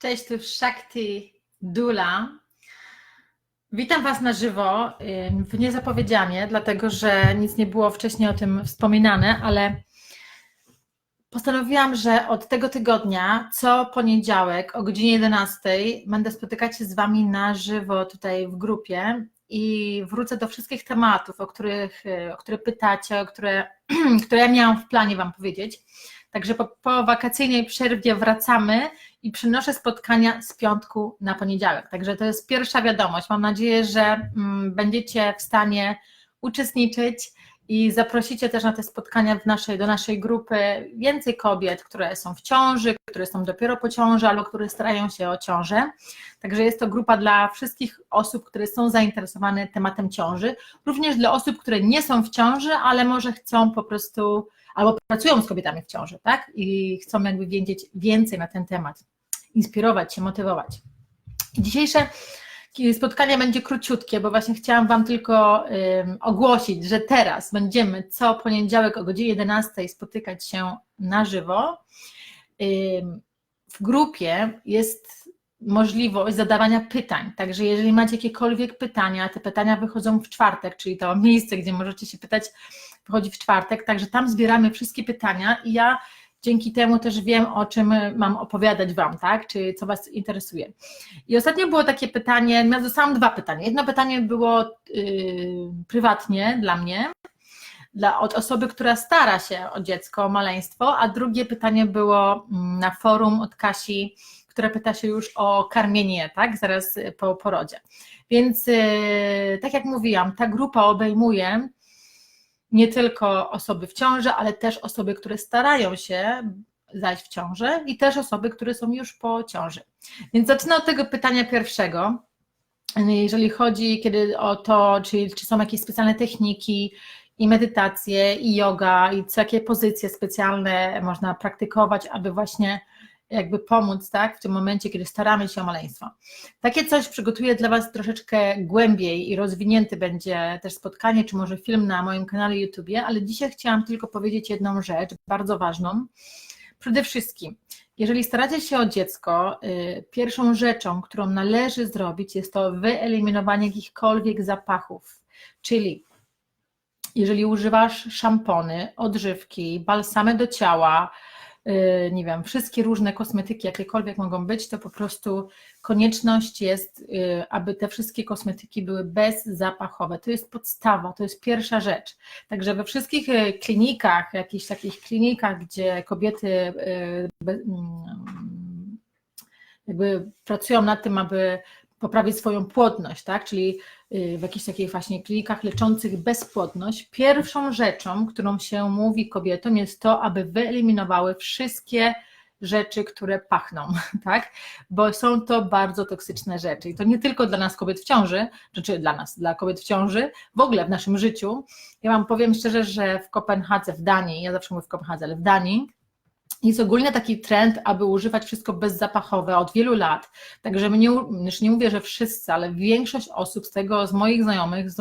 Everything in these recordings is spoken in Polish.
Cześć, tu Shakti Dula. Witam Was na żywo, w niezapowiedzianie, dlatego że nic nie było wcześniej o tym wspominane, ale postanowiłam, że od tego tygodnia, co poniedziałek o godzinie 11 będę spotykać się z Wami na żywo tutaj w grupie i wrócę do wszystkich tematów, o których, o które pytacie, o które, które ja miałam w planie Wam powiedzieć. Także po, po wakacyjnej przerwie wracamy i przynoszę spotkania z piątku na poniedziałek. Także to jest pierwsza wiadomość. Mam nadzieję, że mm, będziecie w stanie uczestniczyć i zaprosicie też na te spotkania w naszej, do naszej grupy więcej kobiet, które są w ciąży, które są dopiero po ciąży albo które starają się o ciążę. Także jest to grupa dla wszystkich osób, które są zainteresowane tematem ciąży, również dla osób, które nie są w ciąży, ale może chcą po prostu albo pracują z kobietami w ciąży, tak? I chcą jakby wiedzieć więcej na ten temat, inspirować się, motywować. Dzisiejsze spotkanie będzie króciutkie, bo właśnie chciałam Wam tylko um, ogłosić, że teraz będziemy co poniedziałek o godzinie 11 spotykać się na żywo. Um, w grupie jest możliwość zadawania pytań. Także jeżeli macie jakiekolwiek pytania, te pytania wychodzą w czwartek, czyli to miejsce, gdzie możecie się pytać wychodzi w czwartek, także tam zbieramy wszystkie pytania i ja dzięki temu też wiem, o czym mam opowiadać Wam, tak? Czy co Was interesuje. I ostatnio było takie pytanie, ja dostałam dwa pytania. Jedno pytanie było yy, prywatnie dla mnie, dla, od osoby, która stara się o dziecko, o maleństwo, a drugie pytanie było mm, na forum od Kasi, która pyta się już o karmienie, tak? Zaraz po porodzie. Więc yy, tak jak mówiłam, ta grupa obejmuje nie tylko osoby w ciąży, ale też osoby, które starają się zajść w ciążę i też osoby, które są już po ciąży. Więc zacznę od tego pytania pierwszego. Jeżeli chodzi kiedy o to, czy, czy są jakieś specjalne techniki i medytacje, i yoga, i jakie pozycje specjalne można praktykować, aby właśnie jakby pomóc tak, w tym momencie, kiedy staramy się o maleństwo. Takie coś przygotuję dla Was troszeczkę głębiej i rozwinięty będzie też spotkanie, czy może film na moim kanale YouTube, ale dzisiaj chciałam tylko powiedzieć jedną rzecz, bardzo ważną. Przede wszystkim, jeżeli staracie się o dziecko, y, pierwszą rzeczą, którą należy zrobić, jest to wyeliminowanie jakichkolwiek zapachów, czyli jeżeli używasz szampony, odżywki, balsamy do ciała, nie wiem, wszystkie różne kosmetyki, jakiekolwiek mogą być, to po prostu konieczność jest, y, aby te wszystkie kosmetyki były bezzapachowe. To jest podstawa, to jest pierwsza rzecz. Także we wszystkich y, klinikach, jakichś takich klinikach, gdzie kobiety mm, jakby pracują nad tym, aby poprawić swoją płodność, tak? czyli y, w jakichś takich właśnie klinikach leczących bezpłodność, pierwszą rzeczą, którą się mówi kobietom jest to, aby wyeliminowały wszystkie rzeczy, które pachną, tak? Bo są to bardzo toksyczne rzeczy. I to nie tylko dla nas kobiet w ciąży, czy dla nas, dla kobiet w ciąży, w ogóle w naszym życiu. Ja Wam powiem szczerze, że w Kopenhadze, w Danii, ja zawsze mówię w Kopenhadze, ale w Danii, jest ogólnie taki trend, aby używać wszystko bezzapachowe od wielu lat. Także nie, już nie mówię, że wszyscy, ale większość osób z tego, z moich znajomych, z,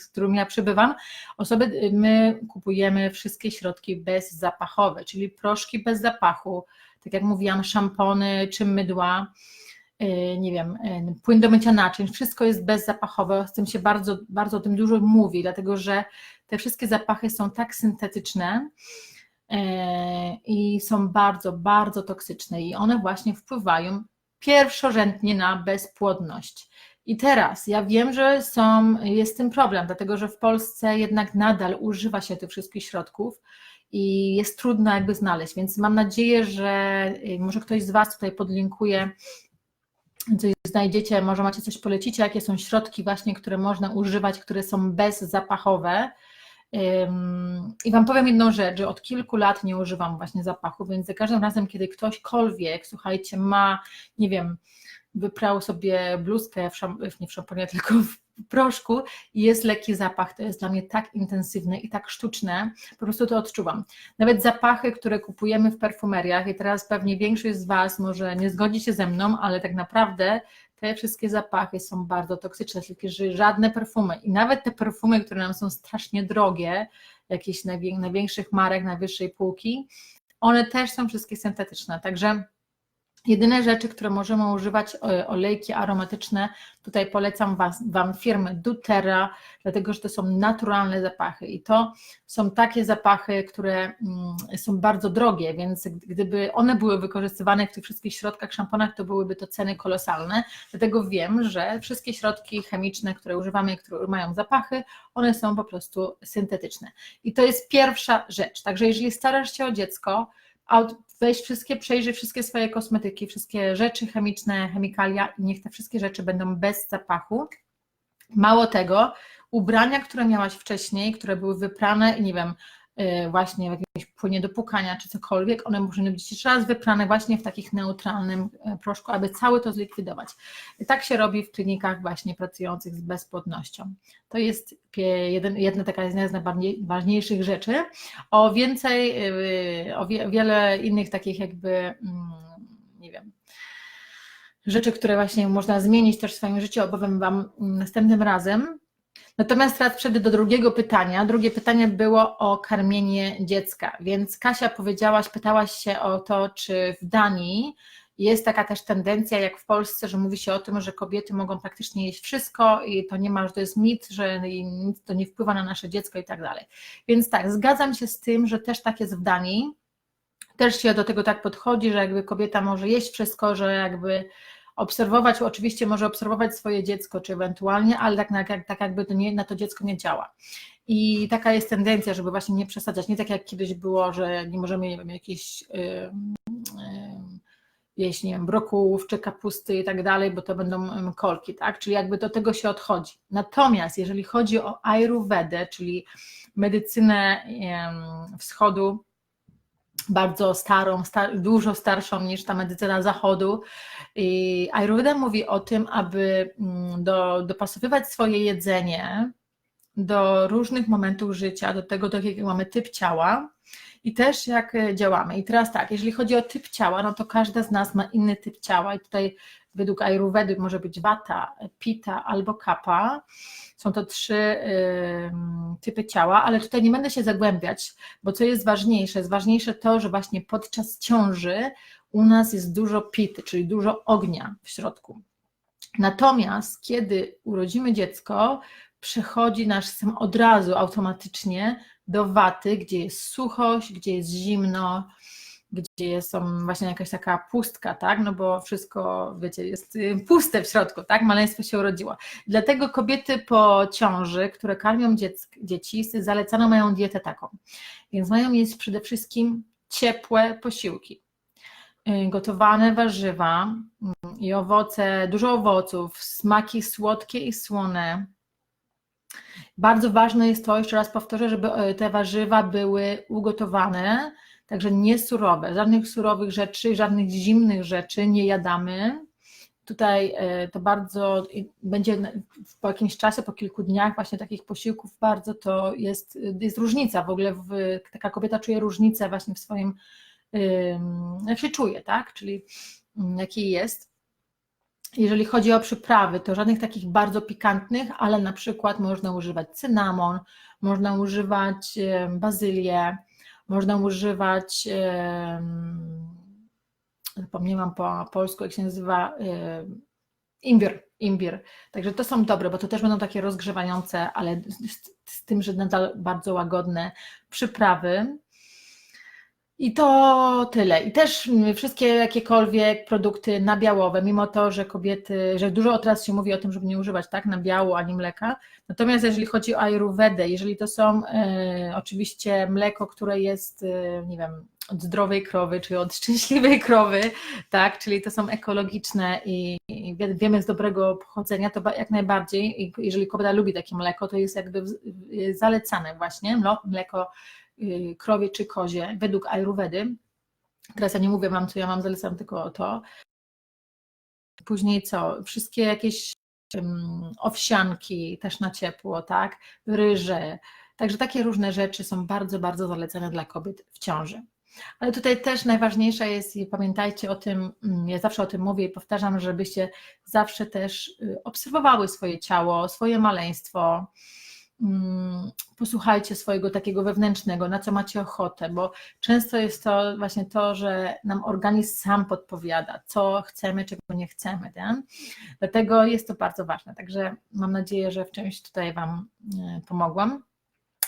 z którymi ja przybywam, osoby, my kupujemy wszystkie środki bezzapachowe, czyli proszki bez zapachu, tak jak mówiłam, szampony czy mydła, y, nie wiem, y, płyn do mycia naczyń, wszystko jest bezzapachowe, z tym się bardzo, bardzo o tym dużo mówi, dlatego że te wszystkie zapachy są tak syntetyczne, i są bardzo, bardzo toksyczne i one właśnie wpływają pierwszorzędnie na bezpłodność. I teraz ja wiem, że są, jest tym problem, dlatego że w Polsce jednak nadal używa się tych wszystkich środków i jest trudno jakby znaleźć, więc mam nadzieję, że y, może ktoś z Was tutaj podlinkuje coś znajdziecie, może macie coś polecicie, jakie są środki właśnie, które można używać, które są bezzapachowe, i Wam powiem jedną rzecz, że od kilku lat nie używam właśnie zapachu, więc za każdym razem, kiedy ktośkolwiek, słuchajcie, ma, nie wiem, wyprał sobie bluzkę, w nie w szamponie, tylko w proszku i jest lekki zapach, to jest dla mnie tak intensywne i tak sztuczne, po prostu to odczuwam. Nawet zapachy, które kupujemy w perfumeriach i teraz pewnie większość z Was może nie zgodzi się ze mną, ale tak naprawdę te wszystkie zapachy są bardzo toksyczne, że żadne perfumy. I nawet te perfumy, które nam są strasznie drogie, jakieś największych marek, najwyższej półki, one też są wszystkie syntetyczne, także Jedyne rzeczy, które możemy używać, e, olejki aromatyczne, tutaj polecam was, Wam firmę doTERRA, dlatego że to są naturalne zapachy i to są takie zapachy, które mm, są bardzo drogie, więc gdyby one były wykorzystywane w tych wszystkich środkach, szamponach, to byłyby to ceny kolosalne, dlatego wiem, że wszystkie środki chemiczne, które używamy, które mają zapachy, one są po prostu syntetyczne. I to jest pierwsza rzecz, także jeżeli starasz się o dziecko, weź wszystkie, przejrzyj wszystkie swoje kosmetyki, wszystkie rzeczy chemiczne, chemikalia i niech te wszystkie rzeczy będą bez zapachu. Mało tego, ubrania, które miałaś wcześniej, które były wyprane i nie wiem, właśnie w jakimś płynie do pukania czy cokolwiek, one muszą być jeszcze raz wyprane właśnie w takich neutralnym y, proszku, aby cały to zlikwidować. I tak się robi w klinikach właśnie pracujących z bezpłodnością. To jest jeden, jedna taka z najważniejszych rzeczy. O więcej, y, o wiele innych takich jakby, mm, nie wiem, rzeczy, które właśnie można zmienić też w swoim życiu, opowiem Wam następnym razem. Natomiast teraz przejdę do drugiego pytania. Drugie pytanie było o karmienie dziecka, więc Kasia powiedziałaś, pytałaś się o to, czy w Danii jest taka też tendencja, jak w Polsce, że mówi się o tym, że kobiety mogą praktycznie jeść wszystko i to nie ma, że to jest mit, że nic to nie wpływa na nasze dziecko i tak dalej. Więc tak, zgadzam się z tym, że też tak jest w Danii. Też się do tego tak podchodzi, że jakby kobieta może jeść wszystko, że jakby obserwować, oczywiście może obserwować swoje dziecko, czy ewentualnie, ale tak, jak, tak jakby to nie, na to dziecko nie działa. I taka jest tendencja, żeby właśnie nie przesadzać. Nie tak jak kiedyś było, że nie możemy, nie wiem, jakieś yy, yy, jeść, nie wiem, brokułów czy kapusty i tak dalej, bo to będą kolki, tak? Czyli jakby do tego się odchodzi. Natomiast jeżeli chodzi o Ayurvedę, czyli medycynę wschodu, bardzo starą, star dużo starszą niż ta medycyna zachodu. I Ayurveda mówi o tym, aby mm, do, dopasowywać swoje jedzenie do różnych momentów życia, do tego, do jakiego mamy typ ciała i też jak działamy. I teraz tak, jeżeli chodzi o typ ciała, no to każda z nas ma inny typ ciała i tutaj według Ayurvedy może być Vata, Pita albo Kappa. Są to trzy typy ciała, ale tutaj nie będę się zagłębiać, bo co jest ważniejsze? Jest ważniejsze to, że właśnie podczas ciąży u nas jest dużo pity, czyli dużo ognia w środku. Natomiast kiedy urodzimy dziecko, przechodzi nasz system od razu automatycznie do waty, gdzie jest suchość, gdzie jest zimno, gdzie są właśnie jakaś taka pustka, tak? No bo wszystko, wiecie, jest y, puste w środku, tak? Maleństwo się urodziło. Dlatego kobiety po ciąży, które karmią dziec, dzieci, zalecane mają dietę taką. Więc mają jeść przede wszystkim ciepłe posiłki. Y, gotowane warzywa mm, i owoce, dużo owoców, smaki słodkie i słone. Bardzo ważne jest to, jeszcze raz powtórzę, żeby y, te warzywa były ugotowane, Także nie surowe, żadnych surowych rzeczy, żadnych zimnych rzeczy nie jadamy. Tutaj e, to bardzo będzie po jakimś czasie, po kilku dniach właśnie takich posiłków bardzo to jest, jest różnica. W ogóle w, taka kobieta czuje różnicę właśnie w swoim, jak się czuje, tak? Czyli mm, jaki jest. Jeżeli chodzi o przyprawy, to żadnych takich bardzo pikantnych, ale na przykład można używać cynamon, można używać bazylię, można używać, zapomniałam po polsku, jak się nazywa, imbir, imbir. Także to są dobre, bo to też będą takie rozgrzewające, ale z, z tym, że nadal bardzo łagodne przyprawy. I to tyle. I też wszystkie jakiekolwiek produkty nabiałowe, mimo to, że kobiety, że dużo teraz się mówi o tym, żeby nie używać tak nabiału ani mleka. Natomiast jeżeli chodzi o ayurvedę, jeżeli to są e, oczywiście mleko, które jest, e, nie wiem, od zdrowej krowy, czy od szczęśliwej krowy, tak, czyli to są ekologiczne i, i wiemy z dobrego pochodzenia, to jak najbardziej, I jeżeli kobieta lubi takie mleko, to jest jakby zalecane właśnie, mleko krowie czy kozie według Ayurvedy. Teraz ja nie mówię Wam, co ja mam, zalecam tylko to. Później co? Wszystkie jakieś um, owsianki też na ciepło, tak? Ryże. Także takie różne rzeczy są bardzo, bardzo zalecane dla kobiet w ciąży. Ale tutaj też najważniejsze jest, i pamiętajcie o tym, mm, ja zawsze o tym mówię i powtarzam, żebyście zawsze też y, obserwowały swoje ciało, swoje maleństwo, mm, posłuchajcie swojego takiego wewnętrznego, na co macie ochotę, bo często jest to właśnie to, że nam organizm sam podpowiada, co chcemy, czego nie chcemy. Nie? Dlatego jest to bardzo ważne. Także mam nadzieję, że w czymś tutaj Wam e, pomogłam.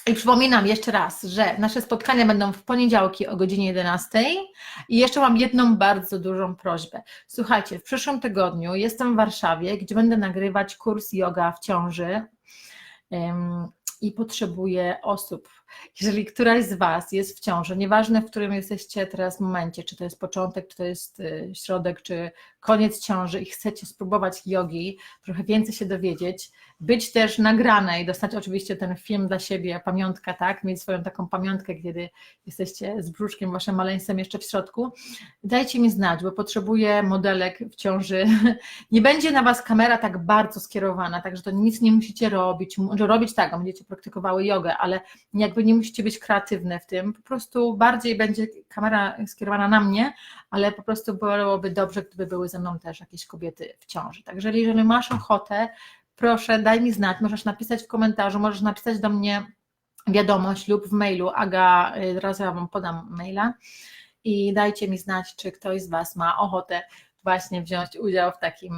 I przypominam jeszcze raz, że nasze spotkania będą w poniedziałki o godzinie 11 i jeszcze mam jedną bardzo dużą prośbę. Słuchajcie, w przyszłym tygodniu jestem w Warszawie, gdzie będę nagrywać kurs yoga w ciąży i potrzebuję osób. Jeżeli któraś z Was jest w ciąży, nieważne w którym jesteście teraz momencie, czy to jest początek, czy to jest y, środek, czy koniec ciąży i chcecie spróbować jogi, trochę więcej się dowiedzieć, być też nagrane i dostać oczywiście ten film dla siebie, pamiątka, tak, mieć swoją taką pamiątkę, kiedy jesteście z brzuszkiem, waszym maleństwem jeszcze w środku, dajcie mi znać, bo potrzebuję modelek w ciąży. Nie będzie na was kamera tak bardzo skierowana, także to nic nie musicie robić, robić tak, będziecie praktykowały jogę, ale jakby nie musicie być kreatywne w tym, po prostu bardziej będzie kamera skierowana na mnie, ale po prostu byłoby dobrze, gdyby były ze mną też jakieś kobiety w ciąży. Także jeżeli masz ochotę, proszę daj mi znać, możesz napisać w komentarzu, możesz napisać do mnie wiadomość lub w mailu, Aga, y, teraz ja Wam podam maila i dajcie mi znać, czy ktoś z Was ma ochotę właśnie wziąć udział w takim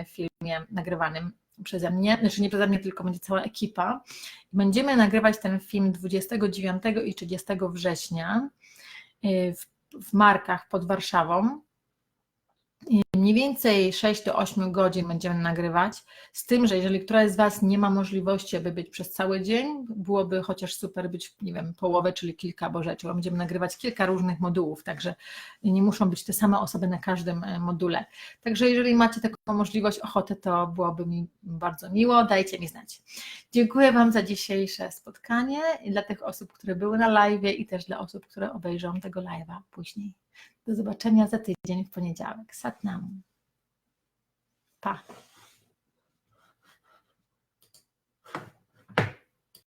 y, filmie nagrywanym przeze mnie, znaczy nie przeze mnie, tylko będzie cała ekipa. Będziemy nagrywać ten film 29 i 30 września y, w, w Markach pod Warszawą. Mniej więcej 6 do 8 godzin będziemy nagrywać, z tym, że jeżeli któraś z Was nie ma możliwości, aby być przez cały dzień, byłoby chociaż super być, nie wiem, połowę, czyli kilka bo rzeczy, bo będziemy nagrywać kilka różnych modułów, także nie muszą być te same osoby na każdym e, module. Także jeżeli macie taką możliwość, ochotę, to byłoby mi bardzo miło, dajcie mi znać. Dziękuję Wam za dzisiejsze spotkanie dla tych osób, które były na live i też dla osób, które obejrzą tego live'a później. Do zobaczenia za tydzień w poniedziałek. Satnam. Pa.